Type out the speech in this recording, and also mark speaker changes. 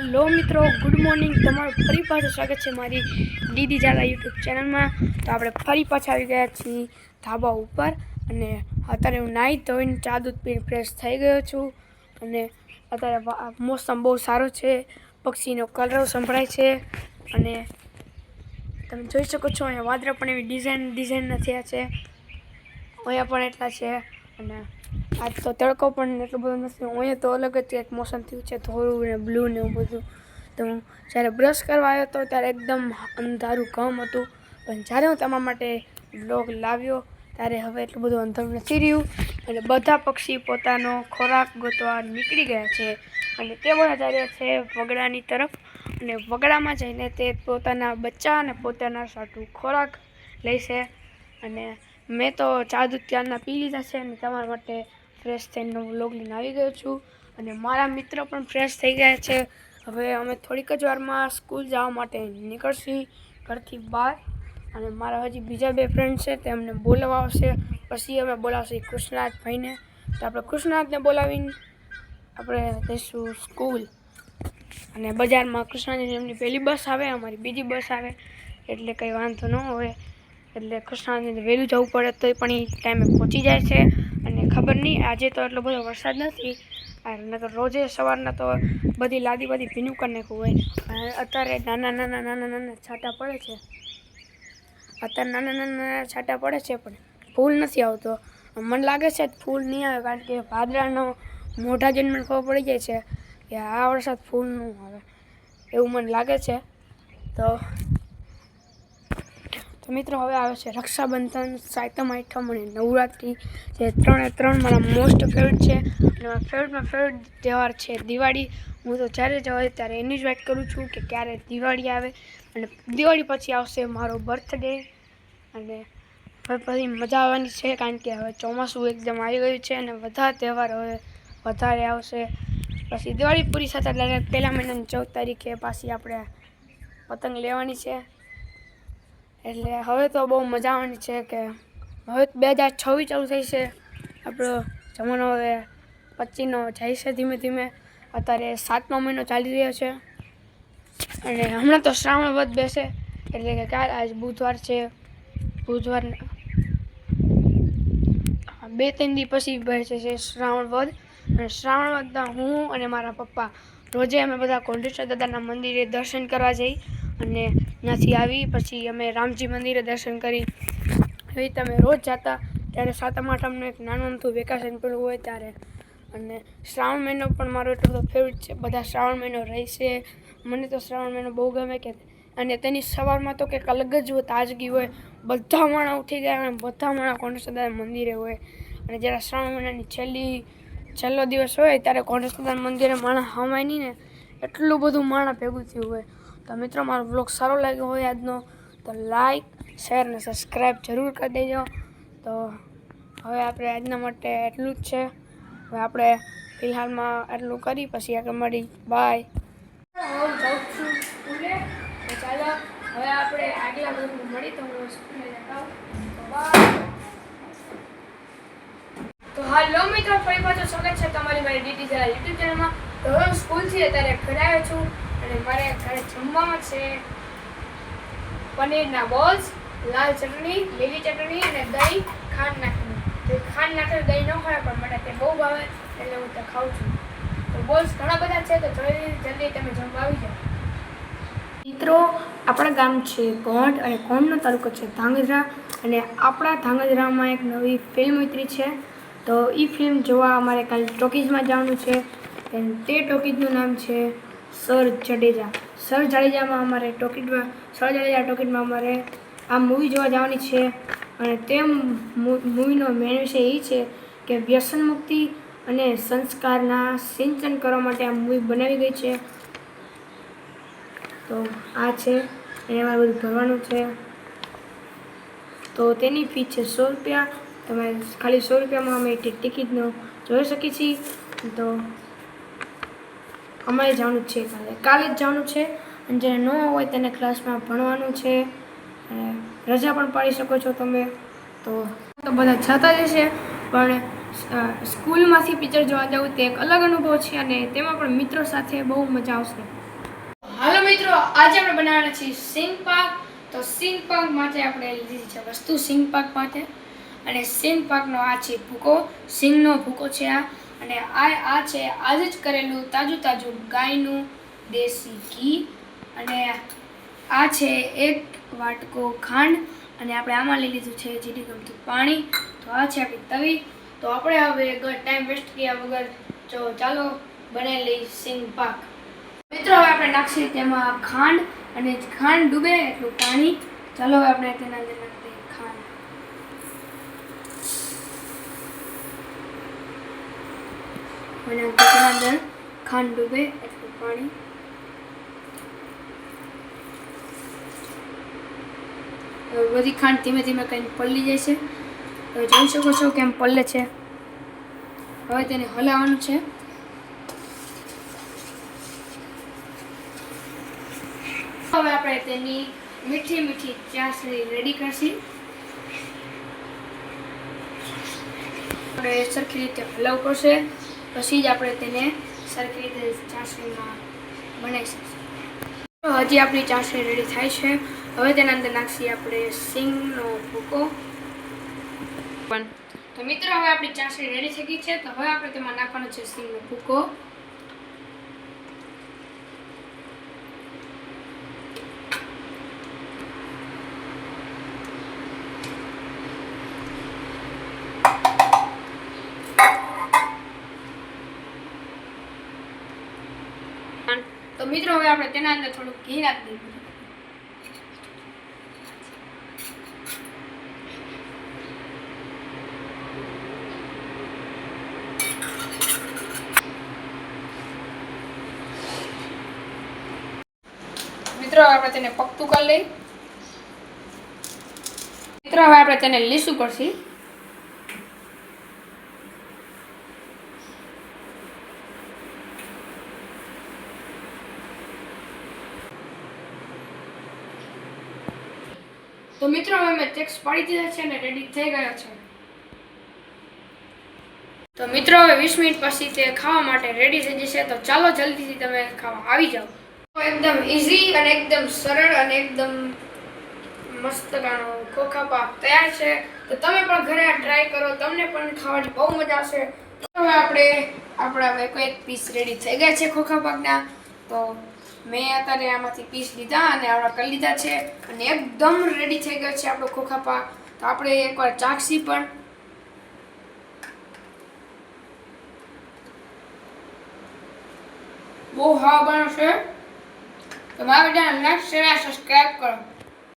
Speaker 1: Hello મિત્રો good morning તમારું ફરી પાછું સ્વાગત છે મારી દીદી જાલા યુટ્યુબ ચેનલમાં. તો આપણે ફરી પાછા આવી ગયા છીએ ધાબા ઉપર અને અત્યારે હું નાહી ધોઈને ચા દૂધ પીને ફ્રેશ થઈ ગયો છું અને અત્યારે મોસમ બહુ સારો છે. પક્ષીનો કલરવ સંભળાય છે અને તમે જોઈ શકો છો અહીંયા વાદરા પણ એવી ડિઝાઇન ડિઝાઇનના થયા છે. અહીંયા પણ એટલા છે અને આજ તો તડકો પણ એટલો બધો નથી. અહીંયા તો અલગ જ એક મોસમ થયું છે થોડું ને બ્લુ ને એવું બધું. તો હું જ્યારે બ્રશ કરવા આવ્યો હતો ત્યારે એકદમ અંધારું કમ હતું. પણ જ્યારે હું તમારા માટે બ્લોગ લાવ્યો, ત્યારે હવે એટલું બધું અંધારું નથી રહ્યું. અને બધા પક્ષી પોતાનો ખોરાક ગોતવા નીકળી ગયા છે. અને તે જાય રહ્યા છે વગડાની તરફ, અને વગડામાં જઈને તે પોતાના બચ્ચા અને પોતાના સાટું ખોરાક લેશે અને મેં તો ચા દૂધ ત્યારના પી લીધા છે અને તમારા માટે ફ્રેશ થઈને વ્લોગ લઈને આવી ગયો છું. અને મારા મિત્રો પણ ફ્રેશ થઈ ગયા છે. હવે અમે થોડીક જ વારમાં સ્કૂલ જવા માટે નીકળશી, ઘરથી બહાર. અને મારા હજી બીજા બે ફ્રેન્ડ છે, તે અમને બોલાવવા આવશે. પછી અમે બોલાવશું કૃષ્ણનાથ ભાઈને તો આપણે કૃષ્ણનાથને બોલાવીને આપણે જઈશું સ્કૂલ અને બજારમાં કૃષ્ણાની એમની પહેલી બસ આવે, અમારી બીજી બસ આવે. એટલે કંઈ વાંધો ન હોય એટલે કૃષ્ણાને વહેલું જવું પડે, તોય પણ એ ટાઈમે પહોંચી જાય છે. ખબર નહીં. આજે તો એટલો બધો વરસાદ નથી. તો રોજે સવારના તો બધી લાદી બધી ભીનું કરી નાખવું હોય. અત્યારે નાના નાના નાના નાના છાંટા પડે છે. અત્યારે નાના નાના નાના છાંટા પડે છે પણ ફૂલ નથી આવતો. મને લાગે છે ફૂલ નહીં આવે કારણ કે ભાદરાનો મોઢા જન્મ ખબર પડી જાય છે કે આ વરસાદ ફૂલ નહીં આવે. એવું મને લાગે છે. તો મિત્રો, હવે આવે છે રક્ષાબંધન, સાતમ, આઠમ અને નવરાત્રિ. જે ત્રણે ત્રણ મારા મોસ્ટ ફેવરેટ છે. અને મારા ફેવરેટમાં ફેવરેટ તહેવાર છે દિવાળી. હું તો જ્યારે જ હોય ત્યારે એની જ વેઇટ કરું છું કે ક્યારે દિવાળી આવે અને દિવાળી પછી આવશે મારો બર્થડે અને હવે પછી મજા આવવાની છે કારણ કે હવે ચોમાસું એકદમ આવી ગયું છે અને બધા તહેવાર હવે વધારે આવશે. પછી દિવાળી પૂરી સાથે પહેલા મહિનાની ચૌદ તારીખે પાછી આપણે પતંગ લેવાની છે. એટલે હવે તો બહુ મજા આવવાની છે કે હવે બે હજાર છવ્વીસ ચાલુ થઈ છે. આપણો જમાનો હવે પચીસનો જાય છે ધીમે ધીમે. અત્યારે સાતમો મહિનો ચાલી રહ્યો છે. અને હમણાં તો શ્રાવણ વધ બેસે. એટલે કે કાલ આજ બુધવાર છે. બુધવાર બે ત્રણ દી પછી બેસે છે શ્રાવણ વધ અને શ્રાવણ વધમાં હું અને મારા પપ્પા રોજે અમે બધા કોંઢેશ્વર દાદાના મંદિરે દર્શન કરવા જઈ અને ત્યાંથી આવી, પછી અમે રામજી મંદિરે દર્શન કરી. એવી રીતે અમે રોજ જતા, ત્યારે સાતમ આઠમનું એક નાનું અમથું વેકેશન પણ હોય ત્યારે. અને શ્રાવણ મહિનો પણ મારો એટલો બધો ફેવરેટ છે. બધા શ્રાવણ મહિનો રહેશે મને તો શ્રાવણ મહિનો બહુ ગમે કે અને તેની સવારમાં તો કંઈક અલગ જ તાજગી હોય. બધા માણા ઉઠી ગયા અને બધા માણા કોંઢેશ્વર મંદિરે હોય. અને જ્યારે શ્રાવણ મહિનાની છેલ્લી, છેલ્લો દિવસ હોય, ત્યારે કોંઢેશ્વર મંદિરે માણા હમાય નહીં ને, એટલું બધું માણા ભેગું થયું હોય. તો મિત્રો, મારો બ્લોગ સારો લાગ્યો હોય આજનો, તો લાઈક શેર અને સબસ્ક્રાઈબ જરૂર કરી દેજો. તો હવે આપણે આજના માટે એટલું જ છે. હવે આપણે ફિલહાલમાં એટલું કરી, પછી આગળ મળી. બાય હવે આપણે બાય તો હાલો મિત્રો, ફરી પાછું સ્વાગત છે તમારી મારી ડીટી જરા યુટ્યુબ ચેનલમાં તો હું સ્કૂલથી અત્યારે ઘરે આવ્યો છું. અને મારે ઘરે જમવામાં છે. પનીરના બોલ્સ, લાલ ચટણી, લીલી ચટણી અને દહીં ખાંડ નાખીને તો ખાંડ નાખેલું દહીં ન ખાય પણ મને તે બહુ ભાવે એટલે હું તે ખાઉં છું. તો બોલ્સ ઘણા બધા છે, તો જલ્દી જલ્દી તમે જમવા આવી જાઓ. મિત્રો, આપણા ગામ છે ગોંડ અને ગોંડનો તાલુકો છે ધાંગધ્રા અને આપણા ધાંગધ્રામાં એક નવી ફિલ્મ ઉતરી છે. તો એ ફિલ્મ જોવા અમારે કાલે ટોકીઝમાં જવાનું છે. તે ટોકીઝનું નામ છે સર જડેજા. સર જાડેજામાં અમારે ટોકીટમાં સર જાડેજા ટોકીટમાં અમારે આ મૂવી જોવા જવાની છે અને તે મૂવીનો મેન વિષય એ છે કે વ્યસન મુક્તિ અને સંસ્કારના સિંચન કરવા માટે આ મૂવી બનાવી ગઈ છે. તો આ છે એને અમારે બધું ભરવાનું છે. તો તેની ફી છે સો રૂપિયા. તમે ખાલી સો રૂપિયામાં અમે ટિકિટનો જોઈ શકીએ છીએ. તો અમારે જવાનું છે કાલે. કાલે જ જવાનું છે અને જેને ન હોય તેને ક્લાસમાં ભણવાનું છે. અને રજા પણ પાડી શકો છો તમે. તો તો બધા જતા જ હશે પણ સ્કૂલમાંથી પિક્ચર જોવા જવું તે એક અલગ અનુભવ છે અને તેમાં પણ મિત્રો સાથે બહુ મજા આવશે. હાલો મિત્રો, આજે આપણે બનાવવાના છીએ સિંગ પાક. તો સિંગ પાક માટે આપણે લીધી છે વસ્તુ સિંગ પાક માટે. અને સિંગ પાકનો આ છે ભૂકો. સિંગનો ભૂકો છે આ. અને આ આ છે આજે જ કરેલું તાજું તાજું ગાયનું દેશી ઘી. અને આ છે એક વાટકો ખાંડ. અને આપણે આમાં લઈ લીધું છે જીડી ગમતું પાણી. તો આ છે આપણી તવી. તો આપણે હવે ટાઈમ વેસ્ટ કર્યા વગર જો ચાલો બનાવી લઈ સિંગ પાક. મિત્રો, હવે આપણે નાખીએ તેમાં ખાંડ. અને ખાંડ ડૂબે એટલું પાણી. ચાલો હવે આપણે તેના અંદર નાખી દઈએ ખાંડ અને તેના અંદર ખાંડ ડૂબે એટલું પાણી. બધી ખાંડ ધીમે ધીમે કંઈ પલળી જાય છે. હવે જોઈ શકો છો કેમ પલ્લે છે. હવે તેને હલાવવાનું છે. હવે આપણે તેની મીઠી મીઠી ચાસણી રેડી કરશી. આપણે સરખી રીતે હલાવવું પડશે. પછી જ આપણે તેને સરખી રીતે ચાસણીમાં બનાવી શકીશું હજી આપણી ચાસણી રેડી થાય છે. હવે તેના અંદર નાખીએ આપણે સિંગનો ભૂકો. પણ તો મિત્રો, હવે આપણી ચાસણી રેડી થઈ ગઈ છે. તો હવે આપણે તેમાં નાખવાનો છે સિંગનો ભૂકો. તો મિત્રો, હવે આપણે તેના અંદર થોડું ઘી નાખી દઈએ. મિત્રો, હવે આપણે તેને પકતું કરી લઈ મિત્રો, હવે આપણે તેને લીસું પડશે તો મિત્રો, હવે મેં ચેક્સ પાડી દીધા છે અને રેડી થઈ ગયા છે. તો મિત્રો, હવે વીસ મિનિટ પછી તે ખાવા માટે રેડી થઈ જશે. તો ચાલો જલ્દીથી તમે ખાવા આવી જાઓ. તો એકદમ ઇઝી અને એકદમ સરળ અને એકદમ મસ્ત ખોખા પાક તૈયાર છે. તો તમે પણ ઘરે આ ટ્રાય કરો. તમને પણ ખાવાની બહુ મજા આવશે. તો હવે આપણે આપણા કોઈ પીસ રેડી થઈ ગયા છે ખોખા પાકના. તો મેં અત્યારે આમાંથી પીસ લીધા અને આપણા કરી લીધા છે અને એકદમ રેડી થઈ ગયો છે આપણો ખોખાપા. તો આપણે એકવાર ચાખસી પણ. બહુ હા બનશે. તો મારા વિડીયોને લાઈક શેર સબસ્ક્રાઈબ કરો.